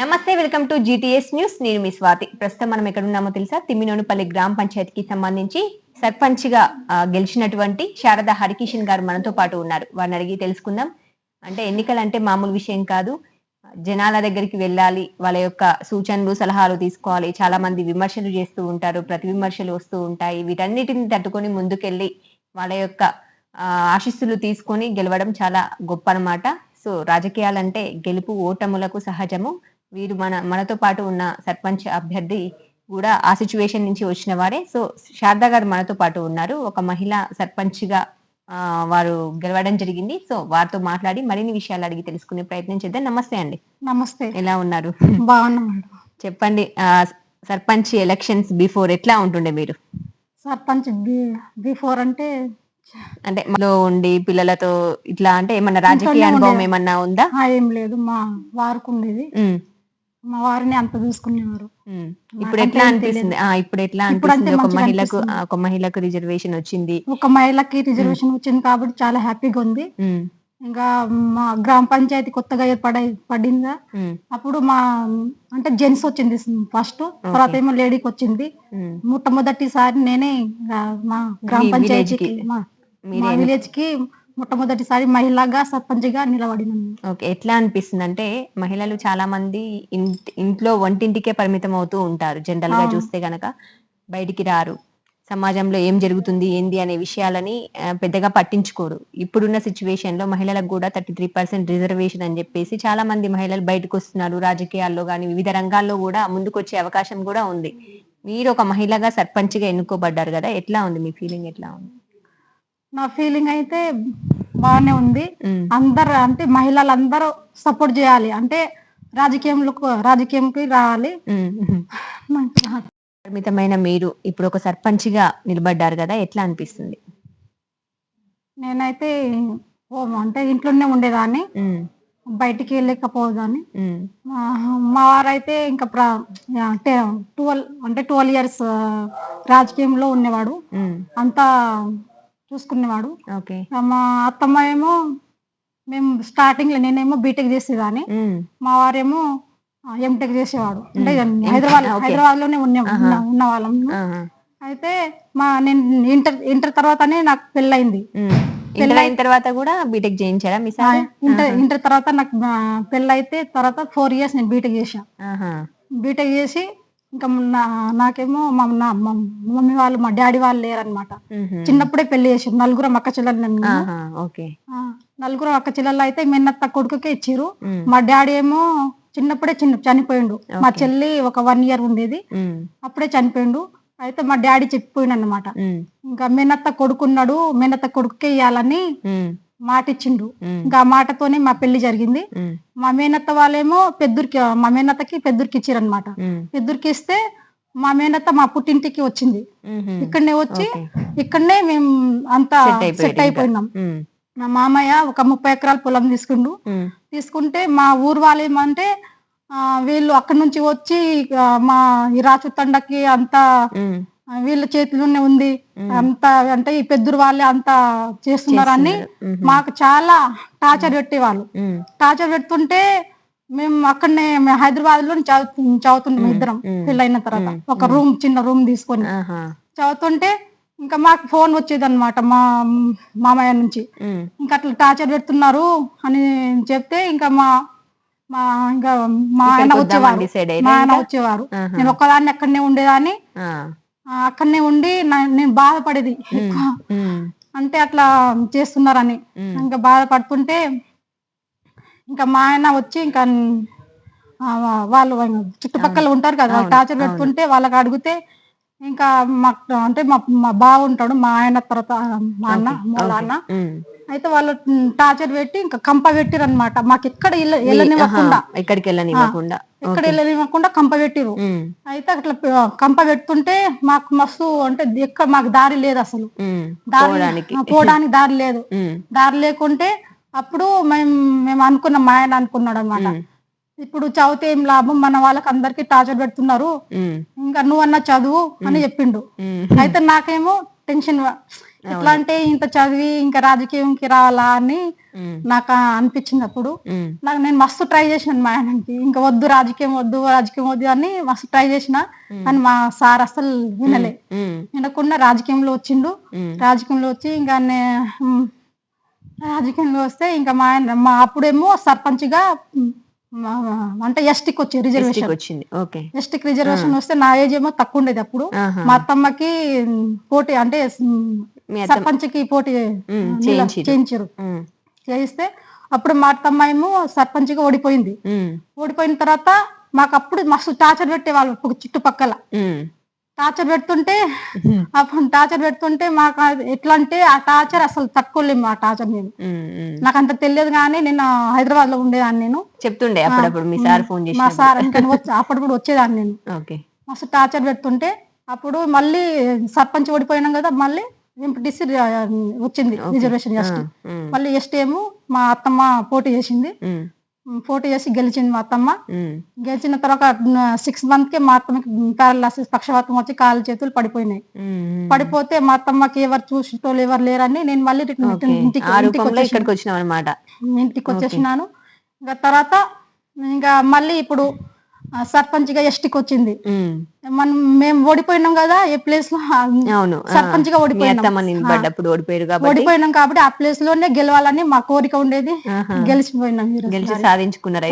నమస్తే welcome to GTS news నేను మీ స్వాతి. ప్రస్తుతం మనం ఎక్కడున్నామో తెలుసా? తిమ్మినోనుపల్లి గ్రామ పంచాయతీకి సంబంధించి సర్పంచ్గా గెలిచినటువంటి శారద హరికిషన్ గారు మనతో పాటు ఉన్నారు. వారిని అడిగి తెలుసుకుందాం. అంటే ఎన్నికలు అంటే మామూలు విషయం కాదు. జనాల దగ్గరికి వెళ్ళాలి వాళ్ళ యొక్క సూచనలు సలహాలు తీసుకోవాలి. చాలా మంది విమర్శలు చేస్తూ ఉంటారు ప్రతి విమర్శలు వస్తూ ఉంటాయి. వీటన్నిటిని తట్టుకొని ముందుకెళ్ళి వాళ్ళ యొక్క ఆశీస్సులు తీసుకొని గెలవడం చాలా గొప్ప అనమాట సో రాజకీయాలంటే గెలుపు ఓటములకు సహజము. వీరు మన మనతో పాటు ఉన్న సర్పంచ్ అభ్యర్థి కూడా ఆ సిచ్యువేషన్ నుంచి వచ్చిన వారే. సో శారదా గారు మనతో పాటు ఉన్నారు. ఒక మహిళ సర్పంచ్గా వారు గెలవడం జరిగింది. సో వారితో మాట్లాడి మరిన్ని విషయాలు అడిగి తెలుసుకునే ప్రయత్నం చేద్దాం. నమస్తే అండి. నమస్తే. ఎలా ఉన్నారు? బాగున్నాం మేడం చెప్పండి సర్పంచ్ ఎలక్షన్స్ బిఫోర్ ఎట్లా ఉంటుండే మీరు? సర్పంచ్ బిఫోర్ అంటే అంటే లో ఉండి పిల్లలతో ఇట్లా అంటే ఏమన్నా రాజకీయ అనుభవం. ఏమన్నా ఉందా? ఏం లేదు. మా వారికి ఉండేది. మా వారిని అంత చూసుకునేవారు. ఇప్పుడు ఎట్లా అనిపిస్తుంది? ఇప్పుడు ఎట్లా అనిపిస్తుంది? ఒక మహిళకు ఒక మహిళకు రిజర్వేషన్ వచ్చింది. ఒక మహిళకి రిజర్వేషన్ వచ్చింది కాబట్టి చాలా హ్యాపీగా ఉంది. ఇంకా మా గ్రామ పంచాయతీ కొత్తగా ఏర్పడ పడిందా? అప్పుడు మా అంటే జెంట్స్ వచ్చింది ఫస్ట్. తర్వాత ఏమో లేడీకి వచ్చింది. మొట్టమొదటిసారి నేనే మా గ్రామ పంచాయతీకి? మా విలేజ్కి మొట్టమొదటిసారి మహిళగా సర్పంచ్గా నిలబడినాను. ఓకే ఎట్లా అనిపిస్తుంది అంటే మహిళలు చాలా మంది ఇంట్- ఇంట్లో వంటింటికే పరిమితం అవుతూ ఉంటారు. జనరల్గా. చూస్తే గనక బయటికి రారు. సమాజంలో ఏం జరుగుతుంది ఏంది అనే విషయాలని పెద్దగా పట్టించుకోరు. ఇప్పుడున్న సిచ్యువేషన్లో మహిళలకు కూడా థర్టీ త్రీ పర్సెంట్ రిజర్వేషన్ అని చెప్పేసి చాలా మంది మహిళలు బయటకు వస్తున్నారు రాజకీయాల్లో కానీ వివిధ రంగాల్లో కూడా ముందుకు వచ్చే అవకాశం కూడా ఉంది. మీరు ఒక మహిళగా సర్పంచ్గా ఎన్నుకోబడ్డారు కదా? ఎట్లా ఉంది? మీ ఫీలింగ్ ఎట్లా ఉంది? నా ఫీలింగ్ అయితే బాగానే ఉంది. అందరు అంటే మహిళలందరూ సపోర్ట్ చేయాలి. అంటే రాజకీయంలో రాజకీయంకి రావాలి. పరిమితమైన మీరు ఇప్పుడు ఒక సర్పంచ్గా నిలబడ్డారు కదా ఎట్లా అనిపిస్తుంది? నేనైతే ఓ అంటే ఇంట్లోనే ఉండేదాన్ని. బయటికి వెళ్ళకపోదాన్ని మా వారైతే ఇంకా ప్ర ట్వెల్వ్ అంటే ట్వెల్వ్ ఇయర్స్ రాజకీయంలో ఉండేవాడు అంతా చూసుకునేవాడు. మా అత్తమ్మ ఏమో మేము స్టార్టింగ్లో నేనేమో బీటెక్ చేసేదాన్ని. మా వారేమో ఎంటెక్ చేసేవాడు. అంటే. హైదరాబాద్. హైదరాబాద్లోనే ఉన్న వాళ్ళం అయితే మా నేను ఇంటర్ ఇంటర్ తర్వాతనే నాకు. ఇంటర్ అయిన తర్వాత కూడా బీటెక్ చేయించారా మీ ఇంటర్ ఇంటర్ తర్వాత నాకు పెళ్ళైతే తర్వాత ఫోర్ ఇయర్స్ నేను బీటెక్ ఆహా, బీటెక్ చేసి ఇంకా నా- నాకేమో మా నా- మా మమ్మీ వాళ్ళు మా డాడీ వాళ్ళు లేరనమాట. చిన్నప్పుడే పెళ్ళి చేసారు నలుగురం అక్క ఓకే. నలుగురం అక్క చెల్లెలు అయితే మిన్నత్త కొడుకుకే ఇచ్చిర్రు. ఉమ్, మా డాడీ ఏమో చిన్నప్పుడే చిన్న చనిపోయిండు. మా. చెల్లి ఒక వన్ ఇయర్ ఉండేది. అప్పుడే చనిపోయిండు. అయితే మా డాడీ చెప్పిపోయిండు అనమాట ఇంకా మేనత్త కొడుకున్నాడు. మేనత్త కొడుకుకే ఇవ్వాలని ఉమ్, మాట ఇచ్చిండు ఇంకా ఆ మాటతోనే మా పెళ్ళి జరిగింది. మా మేనత్త వాళ్ళేమో పెద్దరికి మా మేనత్తకి పెద్దరికి ఇచ్చారనమాట పెద్దరికి ఇస్తే మా మేనత్త మా పుట్టింటికి వచ్చింది. ఇక్కడనే వచ్చి. ఇక్కడనే మేము అంతా సెట్. అయిపోయినాం. మా మామయ్య ఒక ముప్పై ఎకరాల పొలం తీసుకుండు. తీసుకుంటే మా ఊరు వాళ్ళు ఏమంటే వీళ్ళు అక్కడి నుంచి వచ్చి మా ఈ రాచు తండకి అంతా వీళ్ళ చేతిలోనే ఉంది. అంత అంటే ఈ పెద్దరు వాళ్ళే అంతా చేస్తున్నారని. మాకు చాలా టార్చర్ పెట్టేవాళ్ళు. టార్చర్ పెడుతుంటే మేము అక్కడనే హైదరాబాద్లో చదువు చదువుతున్నాం ఇద్దరం. పెళ్ళైన తర్వాత. ఒక రూమ్ చిన్న రూమ్ తీసుకొని చదువుతుంటే ఇంకా మాకు ఫోన్ వచ్చేది అనమాట మా మామయ్య నుంచి. ఇంకా అట్లా టార్చర్ పెడుతున్నారు అని చెప్తే ఇంకా మా మా ఇంకా మా ఆయన వచ్చేవారు. మా ఆయన? వచ్చేవారు. నేను ఒక్కదాన్ని అక్కడనే ఉండేదాన్ని. అక్కడనే ఉండి నేను బాధపడేది. ఎక్కువ. అంటే అట్లా చేస్తున్నారని. ఇంకా బాధపడుతుంటే ఇంకా మా ఆయన వచ్చి ఇంకా వాళ్ళు చుట్టుపక్కల ఉంటారు కదా టార్చర్ పెడుతుంటే వాళ్ళకి అడిగితే ఇంకా మా అంటే మా మా బావ ఉంటాడు మా ఆయన తర్వాత మా అన్న మా నాన్న. అయితే వాళ్ళు టార్చర్ పెట్టి ఇంకా కంప పెట్టిరు అనమాట మాకు ఎక్కడ వెళ్ళనివ్వకుండా. ఆహా, ఎక్కడికి వెళ్ళనివ్వకుండా. ఎక్కడ వెళ్ళనివ్వకుండా కంప పెట్టిరు ఉమ్, అయితే అట్లా ప- కంప పెడుతుంటే మాకు మస్తు అంటే ఎక్కడ మాకు దారి లేదు అసలు. దారి పోవడానికి. దారి లేదు. దారి లేకుంటే అప్పుడు మేము మేము అనుకున్నాం మా ఆయన అనుకున్నాడు అనమాట ఇప్పుడు చదివితే ఏం లాభం? మన వాళ్ళకి అందరికి టార్చర్ పెడుతున్నారు. ఇంకా నువ్వన్నా చదువు అని చెప్పిండు. అయితే నాకేమో టెన్షన్ ఎట్లా అంటే ఇంత చదివి ఇంకా రాజకీయంకి రావాలా అని నాకు అనిపించింది అప్పుడు ఉమ్, నాకు నేను మస్తు ట్రై చేసినాను మా ఆయనకి. ఇంకా వద్దు రాజకీయం వద్దు రాజకీయం వద్దు అని మస్తు ట్రై చేసిన కానీ మా సార్ అసలు వినలే. వినకుండా రాజకీయంలో వచ్చిండు. రాజకీయంలో వచ్చి ఇంకా రాజకీయంలో వస్తే ఇంకా మా ఆయన మా అప్పుడేమో సర్పంచ్గా ఉమ్, మా- అంటే ఎస్టీకి వచ్చి రిజర్వేషన్. వచ్చింది. ఓకే. ఎస్టీకి రిజర్వేషన్ వస్తే నా ఏజ్ ఏమో తక్కువ ఉండేది అప్పుడు. మా అత్తమ్మకి పోటీ అంటే సర్పంచ్కి పోటీ. చేయించారు. చేయిస్తే అప్పుడు మా అత్తమ్మ ఏమో సర్పంచ్గా ఓడిపోయింది. ఓడిపోయిన తర్వాత మాకు అప్పుడు మస్తు టార్చర్ పెట్టేవాళ్ళు చుట్టుపక్కల. టార్చర్ పెడుతుంటే అప్పుడు టార్చర్ పెడుతుంటే మాకు ఎట్లా అంటే ఆ టార్చర్ అసలు తట్టుకోలేము ఆ టార్చర్ నేను. నాకు అంత తెలియదు కానీ నేను హైదరాబాద్లో ఉండేదాన్ని నేను. చెప్తుండే అప్పుడప్పుడు మీ సార్ ఫోన్ మా చేసి సార్ ఇంకా వచ్చి అప్పుడప్పుడు వచ్చేదాన్ని నేను. ఓకే. మస్తు టార్చర్ పెడుతుంటే అప్పుడు మళ్ళీ సర్పంచ్ ఓడిపోయినాం కదా మళ్ళీ వచ్చింది రిజర్వేషన్ ఎస్టీ మళ్ళీ ఎస్టీ ఏమో మా అత్తమ్మ పోటీ చేసింది. పోటీ చేసి గెలిచింది మా అత్తమ్మ. గెలిచిన తర్వాత సిక్స్ మంత్కి మా అత్తమ్మకి పారాలసిస్ పక్షవాతం వచ్చి కాలు చేతులు పడిపోయినాయి. పడిపోతే మా అత్తమ్మకి ఎవరు చూసేటోళ్ళు ఎవరు లేరని నేను మళ్ళీ ఇంటికి వచ్చేసినాను. ఇంకా తర్వాత ఇంకా మళ్ళీ ఇప్పుడు సర్పంచ్గా ఎస్టీకి వచ్చింది మనం మేము ఓడిపోయినాం కదా ఏ ప్లేస్లో అవును. సర్పంచ్గా ఓడిపోయినాం. ఓడిపోయారు కాబట్టి. ఓడిపోయినాం కాబట్టి ఆ ప్లేస్లోనే గెలవాలని మా కోరిక ఉండేది. గెలిచిపోయినాం గెలిచి సాధించుకున్నారు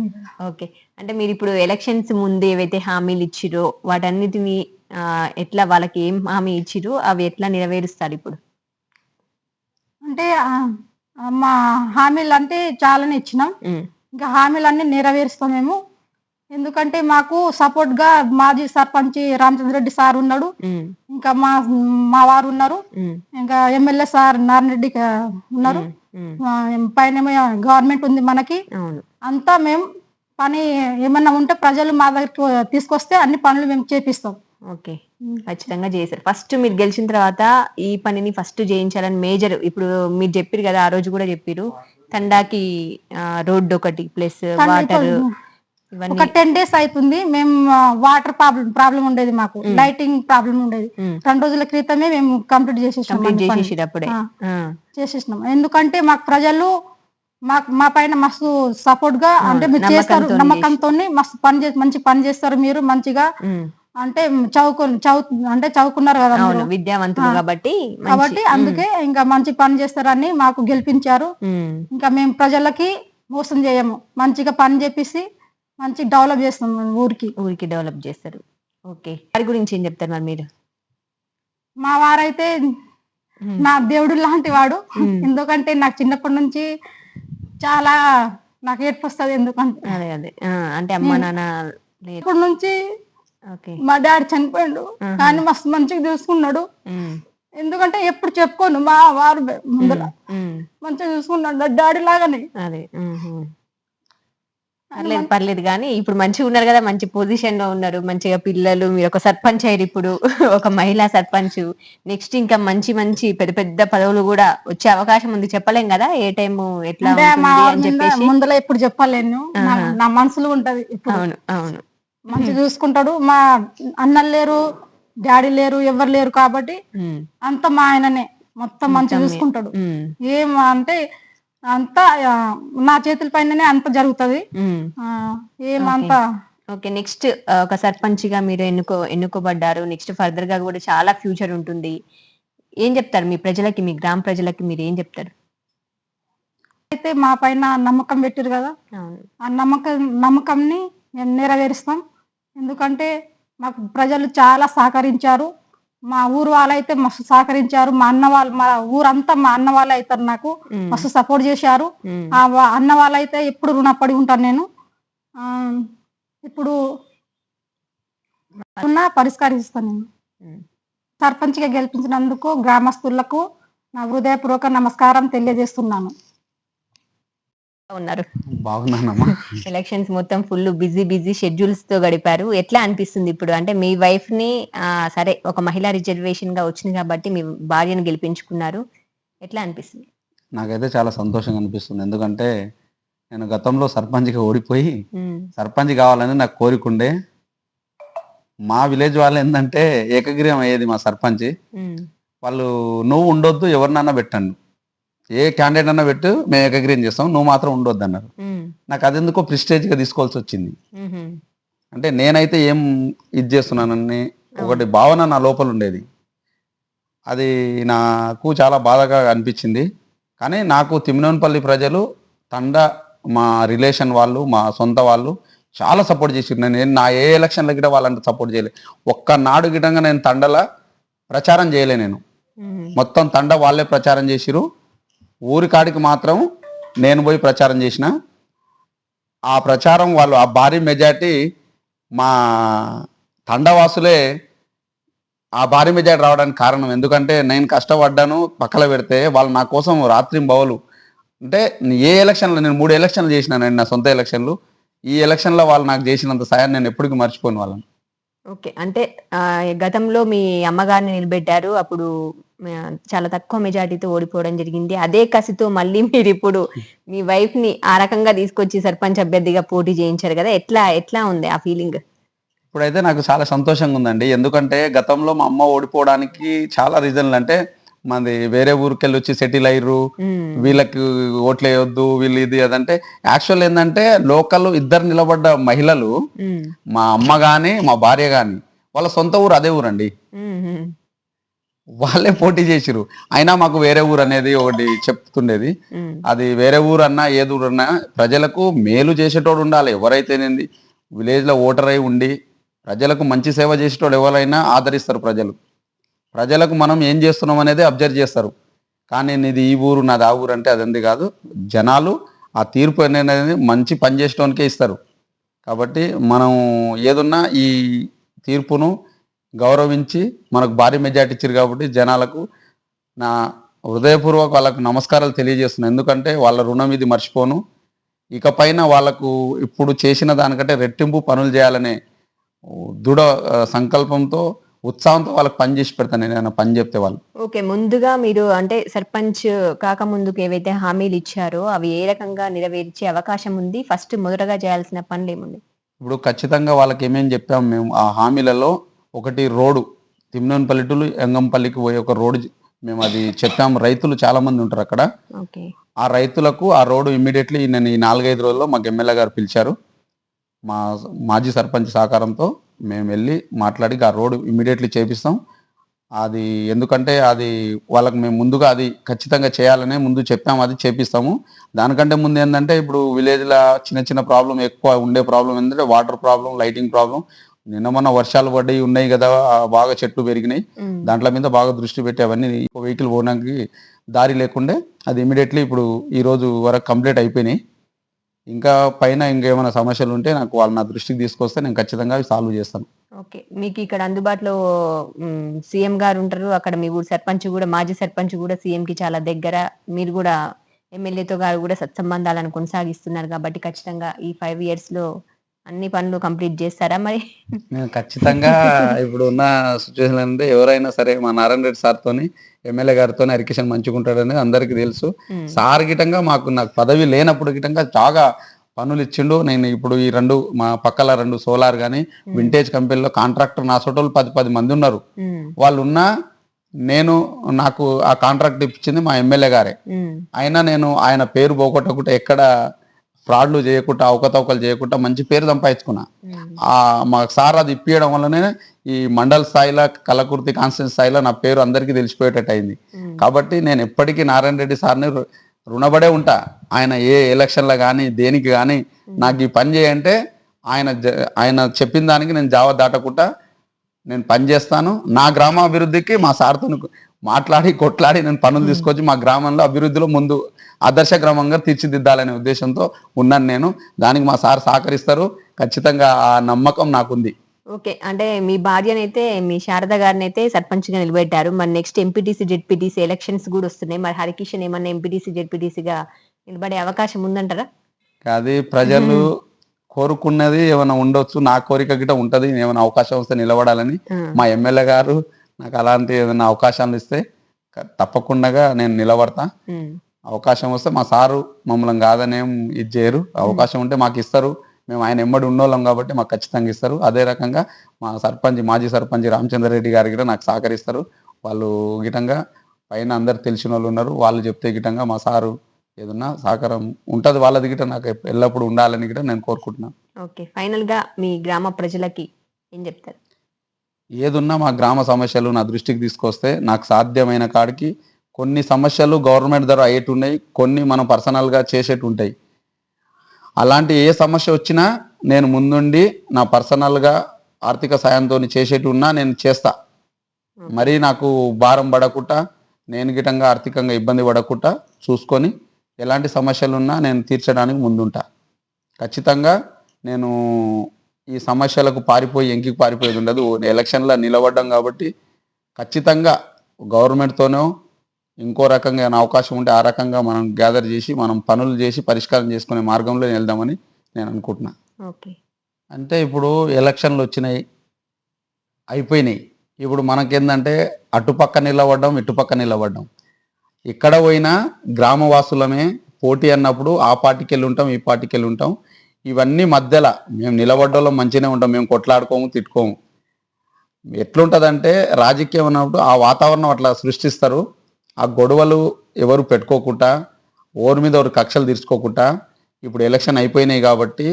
మీరు ఓకే. అంటే మీరు ఇప్పుడు ఎలక్షన్స్ ముందు ఏవైతే హామీలు ఇచ్చిరో వాటన్నిటిని ఎట్లా వాళ్ళకి ఏం హామీ ఇచ్చిరో అవి ఎట్లా నెరవేరుస్తారు ఇప్పుడు? అంటే మా హామీలు అంటే చాలానే ఇచ్చినాం. ఇంకా హామీలన్నీ నెరవేరుస్తాం మేము. ఎందుకంటే మాకు సపోర్ట్గా మాజీ సర్పంచ్ రామచంద్రరెడ్డి సార్ ఉన్నాడు. ఇంకా మా మా వారు ఉన్నారు. ఇంకా ఎమ్మెల్యే సార్ నారాయణ రెడ్డి గా ఉన్నారు పైన గవర్నమెంట్ ఉంది మనకి. అంతా మేము పని ఏమన్నా ఉంటే ప్రజలు మా దగ్గరికి తీసుకొస్తే అన్ని పనులు మేము చేపిస్తాం. ఓకే. ఖచ్చితంగా చేశారు. ఫస్ట్ మీరు గెలిచిన తర్వాత ఈ పనిని ఫస్ట్ చేయించాలని మేజర్ ఇప్పుడు మీరు చెప్పారు కదా ఆ రోజు కూడా చెప్పారు. తండాకి రోడ్డు ఒకటి ప్లస్ వాటర్. ఒక టెన్ డేస్ అవుతుంది మేము వాటర్ ప్రాబ్లం ప్రాబ్లం ఉండేది మాకు. లైటింగ్ ప్రాబ్లం ఉండేది. రెండు రోజుల క్రితమే మేము కంప్లీట్ చేసేసాం కంప్లీట్ అన్ని పనులు. చేసేసారు అప్పుడే ఆ. ఆ, చేసేసినాం. ఎందుకంటే మాకు ప్రజలు మాకు మా పైన మస్తు సపోర్ట్గా అంటే మీరు చేస్తారు నమ్మకంతో మస్తు పని చేసి మంచి పని చేస్తారు మీరు మంచిగా. అంటే చదువుకు చదువు అంటే చదువుకున్నారు కదా. విద్యావంతులు కాబట్టి కాబట్టి అందుకే ఇంకా మంచి పని చేస్తారని మాకు గెలిపించారు. ఇంకా మేము ప్రజలకి మోసం చేయము. మంచిగా పని చేపిసి మంచి డెవలప్ చేస్తాం మన ఊరికి. ఊరికి డెవలప్ చేస్తారు. ఓకే. వారి గురించి ఏం చెప్తారు మరి మీరు? మా వారైతే నా దేవుడు లాంటి వాడు. ఎందుకంటే నాకు చిన్నప్పటి నుంచి చాలా నాకు ఏడ్పు వస్తుంది ఎందుకంటే. అదే అదే. ఆ, అంటే అమ్మ నాన్న ఇప్పటి నుంచి ఓకే. మా డాడీ చనిపోయిండు. కానీ మస్తు మంచిగా చూసుకున్నాడు. ఉమ్, ఎందుకంటే ఎప్పుడు చెప్పుకోను మా వారు ముందర. ఉమ్, మంచిగా చూసుకున్నాడు. డాడీ లాగానే. అదే. పర్లేదు పర్లేదు కానీ ఇప్పుడు మంచిగా ఉన్నారు కదా మంచి పొజిషన్లో ఉన్నారు. మంచిగా పిల్లలు మీరు ఒక సర్పంచ్ అయ్యారు ఇప్పుడు ఒక మహిళా సర్పంచ్. నెక్స్ట్ ఇంకా మంచి మంచి పెద్ద పెద్ద పదవులు కూడా వచ్చే అవకాశం ఉంది. చెప్పలేం కదా ఏ టైం ఎట్లా అంటే మా ఉంటుంది వారి అని ముంద- చెప్పేసి. ముందర ఎప్పుడు చెప్పలేను. నా- మనసులో ఉంటది అవును అవును. మంచిగా చూసుకుంటాడు. మా అన్నలు లేరు డాడీ లేరు ఎవరు లేరు కాబట్టి అంత మా ఆయననే. మొత్తం మంచిగా చూసుకుంటాడు. ఏం అంటే అంతా నా చేతుల పైననే అంత జరుగుతుంది. ఏమంతా ఓకే. నెక్స్ట్ ఒక సర్పంచ్గా మీరు ఎన్నుకో ఎన్నుకోబడ్డారు. నెక్స్ట్ ఫర్దర్గా కూడా చాలా ఫ్యూచర్ ఉంటుంది. ఏం చెప్తారు మీ ప్రజలకి మీ గ్రామ ప్రజలకి మీరు ఏం చెప్తారు? అయితే మా పైన నమ్మకం పెట్టారు కదా. ఆ నమ్మకం నమ్మకంని మేము నెరవేరుస్తాం. ఎందుకంటే మాకు ప్రజలు చాలా సహకరించారు. మా ఊరు వాళ్ళైతే మస్తు సహకరించారు. మా అన్న వాళ్ళు మా ఊరంతా మా అన్న వాళ్ళు అవుతారు నాకు. మస్తు సపోర్ట్ చేశారు. ఆ అన్న వాళ్ళైతే ఎప్పుడు రుణపడి ఉంటాను నేను. ఆ, ఇప్పుడు ఉన్న పరిష్కరిస్తాను నేను. ఉమ్. సర్పంచ్గా గెలిపించినందుకు గ్రామస్తులకు నా హృదయపూర్వక నమస్కారం తెలియజేస్తున్నాను. ఉన్నారు. బాగున్నానమ్మా. ఎలక్షన్స్ మొత్తం ఫుల్ బిజీ బిజీ షెడ్యూల్స్తో గడిపారు. ఎట్లా అనిపిస్తుంది ఇప్పుడు? అంటే మీ వైఫ్ని సరే ఒక మహిళా రిజర్వేషన్గా వచ్చింది కాబట్టి మీ భార్యను గెలిపించుకున్నారు. ఎట్లా అనిపిస్తుంది? నాకైతే చాలా సంతోషంగా అనిపిస్తుంది. ఎందుకంటే నేను గతంలో సర్పంచ్గా ఓడిపోయి సర్పంచ్ కావాలని నాకు కోరిక ఉండే మా విలేజ్ వాళ్ళు ఏంటంటే ఏకగ్రీవం అయ్యేది మా సర్పంచ్. వాళ్ళు నువ్వు ఉండొద్దు ఎవరినన్నా పెట్టండు. ఏ క్యాండిడేట్ అన్నా పెట్టు మేము ఏకగ్రీయం చేస్తాం నువ్వు మాత్రం ఉండొద్దు అన్నారు. నాకు అదెందుకో ప్రిస్టేజ్గా తీసుకోవాల్సి వచ్చింది. అంటే నేనైతే ఏం ఇది చేస్తున్నానని ఒకటి భావన నా లోపల ఉండేది. అది నాకు చాలా బాధగా అనిపించింది. కానీ నాకు తిమ్మినపల్లి ప్రజలు తండ మా రిలేషన్ వాళ్ళు మా సొంత వాళ్ళు చాలా సపోర్ట్ చేసారు నేను నా ఏ ఎలక్షన్ల గిట వాళ్ళంటే సపోర్ట్ చేయలే. ఒక్క నాడు గిటంగా నేను తండల ప్రచారం చేయలే నేను. మొత్తం తండ వాళ్ళే ప్రచారం చేసిరు ఊరి కాడికి మాత్రం నేను పోయి ప్రచారం చేసిన. ఆ ప్రచారం వాళ్ళు ఆ భారీ మెజార్టీ మా తండవాసులే ఆ భారీ మెజార్టీ రావడానికి కారణం. ఎందుకంటే నేను కష్టపడ్డాను పక్కన పెడితే వాళ్ళు నా కోసం రాత్రి బౌలు. అంటే ఏ ఎలక్షన్లో నేను మూడు ఎలక్షన్లు చేసినానండి నా సొంత ఎలక్షన్లు. ఈ ఎలక్షన్లో వాళ్ళు నాకు చేసినంత సాయం నేను ఎప్పటికీ మర్చిపోను వాళ్ళని. ఓకే. అంటే గతంలో మీ అమ్మగారిని నిలబెట్టారు. అప్పుడు చాలా తక్కువ మెజార్టీతో ఓడిపోవడం జరిగింది. అదే కసితో మళ్ళీ మీరు ఇప్పుడు మీ వైఫ్ని ఆ రకంగా తీసుకొచ్చి సర్పంచ్ అభ్యర్థిగా పోటీ చేయించారు కదా! ఎట్లా ఎట్లా ఉంది ఆ ఫీలింగ్? ఇప్పుడైతే నాకు చాలా సంతోషంగా ఉందండి. ఎందుకంటే గతంలో మా అమ్మ ఓడిపోవడానికి చాలా రీజన్లు. అంటే మాది వేరే ఊరికెళ్ళి వచ్చి సెటిల్ అయ్యారు వీళ్ళకి ఓట్లు వేయొద్దు వీళ్ళు ఇది అదంటే యాక్చువల్ ఏంటంటే లోకల్ ఇద్దరు నిలబడ్డ మహిళలు మా అమ్మ గాని మా భార్య గాని వాళ్ళ సొంత ఊరు అదే ఊరండి. వాళ్ళే పోటీ చేసిరు అయినా మాకు వేరే ఊరు అనేది ఒకటి చెప్తుండేది. అది వేరే ఊరు అన్నా ఏది ఊరు అన్నా ప్రజలకు మేలు చేసేటోడు ఉండాలి ఎవరైతేనేంది. విలేజ్లో ఓటర్ అయి ఉండి ప్రజలకు మంచి సేవ చేసేటోడు ఎవరైనా ఆదరిస్తారు ప్రజలు. ప్రజలకు మనం ఏం చేస్తున్నాం అనేది అబ్జర్వ్ చేస్తారు. కానీ నీది ఈ ఊరు నాది ఆ ఊరు అంటే అదంది కాదు. జనాలు ఆ తీర్పు అనేది మంచి పని చేసేటోనికే ఇస్తారు. కాబట్టి మనం ఏదున్నా ఈ తీర్పును గౌరవించి మనకు భారీ మెజార్టీ ఇచ్చారు కాబట్టి జనాలకు నా హృదయపూర్వక వాళ్ళకు నమస్కారాలు తెలియజేస్తున్నాను ఎందుకంటే వాళ్ళ రుణం ఇది మర్చిపోను. ఇకపైన వాళ్ళకు ఇప్పుడు చేసిన దానికంటే రెట్టింపు పనులు చేయాలనే దృఢ సంకల్పంతో ఉత్సాహంతో వాళ్ళకి పని చేసి పెడతాను నేను పని చెప్తే వాళ్ళు. ఓకే ముందుగా మీరు అంటే సర్పంచ్ కాక ముందుకు ఏవైతే హామీలు ఇచ్చారో అవి ఏ రకంగా నెరవేర్చే అవకాశం ఉంది? ఫస్ట్ మొదటగా చేయాల్సిన పనులు ఏముంది? ఇప్పుడు ఖచ్చితంగా వాళ్ళకి ఏమేమి చెప్పాం మేము ఆ హామీలలో ఒకటి రోడ్డు. తిమ్నపల్లి టు ఎంగంపల్లికి పోయే ఒక రోడ్డు మేము అది చెప్పాము రైతులు చాలా మంది ఉంటారు అక్కడ. ఓకే. ఆ రైతులకు ఆ రోడ్డు ఇమ్మీడియట్లీ నేను ఈ నాలుగైదు రోజుల్లో మాకు ఎమ్మెల్యే గారు పిలిచారు. మా మాజీ సర్పంచ్ సహకారంతో. మేము వెళ్ళి మాట్లాడి ఆ రోడ్డు ఇమ్మీడియట్లీ చేపిస్తాం. అది ఎందుకంటే అది వాళ్ళకి మేము ముందుగా అది ఖచ్చితంగా చేయాలనే ముందు చెప్పాము అది చేపిస్తాము. దానికంటే ముందు ఏంటంటే ఇప్పుడు విలేజ్లో చిన్న చిన్న ప్రాబ్లం ఎక్కువ ఉండే ప్రాబ్లం ఏంటంటే వాటర్ ప్రాబ్లం లైటింగ్ ప్రాబ్లం నిన్న మొన్న వర్షాలు పడ్డాయి ఉన్నాయి కదా బాగా చెట్లు పెరిగినాయి. దాంట్లో మీద బాగా దృష్టి పెట్టి అవన్నీ వెహికల్ పోవడానికి దారి లేకుండే అది ఇమీడియట్లీ ఇప్పుడు ఈ రోజు వరకు కంప్లీట్ అయిపోయినాయి. ఇంకా పైన ఇంకేమైనా సమస్యలు ఉంటే నాకు వాళ్ళు నా దృష్టికి తీసుకొస్తే నేను ఖచ్చితంగా సాల్వ్ చేస్తాను. ఓకే. మీకు ఇక్కడ అందుబాటులో సీఎం గారు ఉంటారు. అక్కడ మీ ఊరు సర్పంచ్ కూడా మాజీ సర్పంచ్ కూడా సీఎం కి చాలా దగ్గర. మీరు కూడా ఎమ్మెల్యేతో గారు కూడా సత్సంబంధాలను కొనసాగిస్తున్నారు కాబట్టి ఖచ్చితంగా ఈ ఫైవ్ ఇయర్స్లో అన్ని పనులు కంప్లీట్ చేస్తారా మరి? ఖచ్చితంగా ఇప్పుడు ఉన్న సిచ్యువేషన్ అంటే ఎవరైనా సరే మా నారాయణ రెడ్డి సార్తోని ఎమ్మెల్యే గారితో హరికిషన్ మంచిగుంటాడనేది అందరికీ తెలుసు. సార్ గిటంగా మాకు నాకు పదవి లేనప్పుడు గిటంగా చాలా పనులు ఇచ్చిండు. నేను ఇప్పుడు ఈ రెండు మా పక్కల రెండు సోలార్ కానీ వింటేజ్ కంపెనీలో కాంట్రాక్టర్ నా సోటోలు పది పది మంది ఉన్నారు. వాళ్ళు ఉన్నా నేను నాకు ఆ కాంట్రాక్ట్ ఇప్పించింది మా ఎమ్మెల్యే గారే. అయినా నేను ఆయన పేరు పోగొట్టకుండా ఎక్కడ ఫ్రాడ్లు చేయకుండా అవకతవకలు చేయకుండా మంచి పేరు సంపాదించుకున్నా. మా సార్ అది ఇప్పించడం వల్లనే ఈ మండల స్థాయిలో కలకుర్తి కాన్స్టిట్యూన్స్ స్థాయిలో నా పేరు అందరికీ తెలిసిపోయేటట్టు అయింది. కాబట్టి నేను ఎప్పటికీ నారాయణ రెడ్డి సార్ని రుణపడే ఉంటా. ఆయన ఏ ఎలక్షన్లో కానీ దేనికి కానీ నాకు ఈ పని చేయంటే ఆయన ఆయన చెప్పిన దానికి నేను జావ దాటకుండా నేను పని చేస్తాను. నా గ్రామ అభివృద్ధికి మా సార్తో మాట్లాడి కొట్లాడి నేను పనులు తీసుకొచ్చి మా గ్రామంలో అభివృద్ధిలో ముందు ఆదర్శ గ్రామంగా తీర్చిదిద్దాలనే ఉద్దేశంతో ఉన్నాను నేను. దానికి మా సార్ సహకరిస్తారు. ఖచ్చితంగా ఆ నమ్మకం నాకుంది. ఓకే అంటే మీ భార్యనైతే మీ శారద గారిని అయితే సర్పంచ్గా నిలబెట్టారు. మరి నెక్స్ట్ ఎంపీటీసీ జెడ్పీటీసీ ఎలక్షన్స్ కూడా వస్తున్నాయి. మరి హరికిషన్ ఏమన్నా ఎంపీటీసీ జెడ్పీటీసీగా నిలబడే అవకాశం ఉందంటారా? అది ప్రజలు కోరుకున్నది ఏమైనా ఉండొచ్చు. నా కోరిక గిట ఉంటది. ఏమైనా అవకాశం వస్తే నిలబడాలని మా ఎమ్మెల్యే గారు నాకు అలాంటి ఏదైనా అవకాశాలు ఇస్తే తప్పకుండా నేను నిలబడతా. అవకాశం వస్తే మా సారు మమ్మల్ని కాదనేం ఇది చేయరు. అవకాశం ఉంటే మాకు ఇస్తారు. మేము ఆయన ఎమ్మడి ఉన్నోళ్ళం కాబట్టి మాకు ఖచ్చితంగా ఇస్తారు. అదే రకంగా మా సర్పంచ్ మాజీ సర్పంచ్ రామచంద్ర రెడ్డి గారు కూడా నాకు సహకరిస్తారు. వాళ్ళు గిటంగా పైన అందరు తెలిసిన వాళ్ళు ఉన్నారు. వాళ్ళు చెప్తే గిటంగా మా సారు ఏదన్నా సహకారం ఉంటుంది వాళ్ళది గిట నాకు ఎల్లప్పుడూ ఉండాలని గిట నేను కోరుకుంటున్నాను ఓకే. ఫైనల్గా మీ గ్రామ ప్రజలకి ఏం చెప్తారు? ఏదున్నా మా గ్రామ సమస్యలు నా దృష్టికి తీసుకొస్తే నాకు సాధ్యమైన కాడికి కొన్ని సమస్యలు గవర్నమెంట్ ద్వారా అయ్యేటి ఉన్నాయి కొన్ని మనం పర్సనల్గా చేసేటి ఉంటాయి అలాంటి ఏ సమస్య వచ్చినా నేను ముందుండి నా పర్సనల్గా ఆర్థిక సాయంతో చేసేటి ఉన్నా నేను చేస్తా. మరీ నాకు భారం పడకుండా నేను గిటంగా ఆర్థికంగా ఇబ్బంది పడకుండా చూసుకొని ఎలాంటి సమస్యలు ఉన్నా నేను తీర్చడానికి ముందుంటా. ఖచ్చితంగా నేను ఈ సమస్యలకు పారిపోయి ఎంకికి పారిపోయేది ఉండదు. ఎలక్షన్లో నిలబడ్డం కాబట్టి ఖచ్చితంగా గవర్నమెంట్తోనో ఇంకో రకంగా అవకాశం ఉంటే ఆ రకంగా మనం గ్యాదర్ చేసి మనం పనులు చేసి పరిష్కారం చేసుకునే మార్గంలో వెళ్దామని నేను అనుకుంటున్నా. ఓకే. అంటే ఇప్పుడు ఎలక్షన్లు వచ్చినాయి అయిపోయినాయి. ఇప్పుడు మనకేందంటే అటుపక్క నిలబడ్డం ఇటుపక్క నిలబడ్డం. ఇక్కడ పోయినా గ్రామవాసులమే పోటీ అన్నప్పుడు ఆ పార్టీకి వెళ్ళి ఉంటాం ఈ పార్టీకి వెళ్ళి ఉంటాం. ఇవన్నీ మధ్యలో మేము నిలబడ్డలో మంచిగానే ఉంటాం మేము కొట్లాడుకోము తిట్టుకోము. ఎట్లుంటుందంటే రాజకీయం అన్నప్పుడు ఆ వాతావరణం అట్లా సృష్టిస్తారు. ఆ గొడవలు ఎవరు పెట్టుకోకుండా ఓరి మీద ఒకరు కక్షలు తీర్చుకోకుండా ఇప్పుడు ఎలక్షన్ అయిపోయినాయి కాబట్టి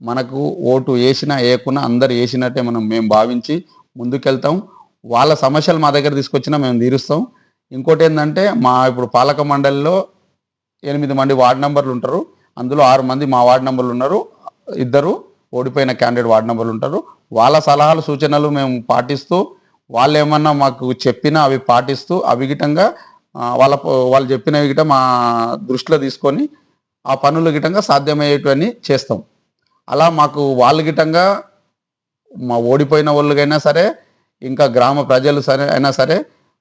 మనకు ఓటు వేసినా వేయకున్నా అందరు వేసినట్టే మనం మేము భావించి ముందుకెళ్తాం. వాళ్ళ సమస్యలు మా దగ్గర తీసుకొచ్చినా మేము తీరుస్తాం. ఇంకోటి ఏంటంటే మా ఇప్పుడు పాలక మండలిలో ఎనిమిది మంది వార్డు నెంబర్లు ఉంటారు. అందులో ఆరు మంది మా వార్డు నెంబర్లు ఉన్నారు. ఇద్దరు ఓడిపోయిన క్యాండిడేట్ వార్డు నెంబర్లు ఉంటారు. వాళ్ళ సలహాలు సూచనలు మేము పాటిస్తూ వాళ్ళు ఏమన్నా మాకు చెప్పినా అవి పాటిస్తూ అవిగిటంగా వాళ్ళ వాళ్ళు చెప్పినవి గిట మా దృష్టిలో తీసుకొని ఆ పనులు గిటంగా సాధ్యమయ్యేటివన్నీ చేస్తాం. అలా మాకు వాళ్ళు గిటంగా మా ఓడిపోయిన వాళ్ళకైనా సరే ఇంకా గ్రామ ప్రజలు సరే అయినా సరే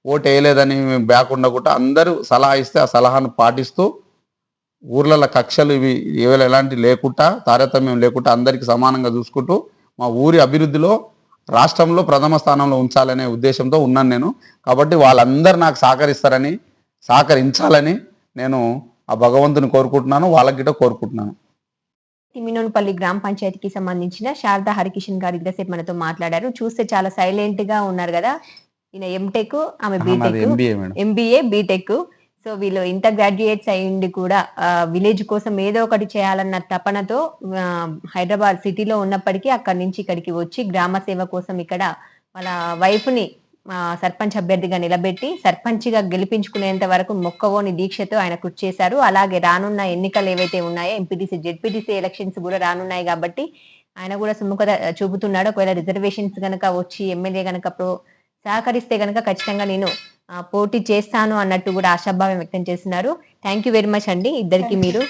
ఓటు వేయలేదని మేము బ్యాక్ ఉండకుండా అందరూ సలహా ఇస్తే ఆ సలహాను పాటిస్తూ ఊర్లలో కక్షలు ఇవి ఏవైనా ఎలాంటి లేకుండా తారతమ్యం లేకుండా అందరికీ సమానంగా చూసుకుంటూ మా ఊరి అభివృద్ధిలో రాష్ట్రంలో ప్రథమ స్థానంలో ఉంచాలనే ఉద్దేశంతో ఉన్నాను నేను. కాబట్టి వాళ్ళందరూ నాకు సహకరిస్తారని సహకరించాలని నేను ఆ భగవంతుని కోరుకుంటున్నాను వాళ్ళకి గిట్ట కోరుకుంటున్నాను. తిమ్మినోనిపల్లి గ్రామ పంచాయతీకి సంబంధించిన శారదా హరికిషన్ గారు ఇంతసేపు మనతో మాట్లాడారు. చూస్తే చాలా సైలెంట్గా ఉన్నారు కదా. ఈయన ఎంటెక్ ఆమె B Tech MBA B Tech so వీళ్ళు ఇంటర్ గ్రాడ్యుయేట్స్ అయ్యిండి కూడా విలేజ్ కోసం ఏదో ఒకటి చేయాలన్న తపనతో హైదరాబాద్ సిటీలో ఉన్నప్పటికీ అక్కడి నుంచి ఇక్కడికి వచ్చి గ్రామ సేవ కోసం ఇక్కడ వాళ్ళ వైఫ్ని సర్పంచ్ అభ్యర్థిగా నిలబెట్టి సర్పంచ్గా గెలిపించుకునేంత వరకు మొక్కవోని దీక్షతో ఆయన కృషి చేశారు. అలాగే రానున్న ఎన్నికలు ఏవైతే ఉన్నాయో ఎంపీటీసీ జెడ్పీటీసీ ఎలక్షన్స్ కూడా రానున్నాయి కాబట్టి ఆయన కూడా సుముఖత చూపుతున్నాడు. ఒకవేళ రిజర్వేషన్స్ కనుక వచ్చి ఎమ్మెల్యే కనుక ప్రో సహకరిస్తే కనుక ఖచ్చితంగా నేను పోటీ చేస్తాను అన్నట్టు కూడా ఆశాభావం వ్యక్తం చేస్తున్నారు. థ్యాంక్ యూ వెరీ మచ్ అండి. ఇద్దరికి మీరు.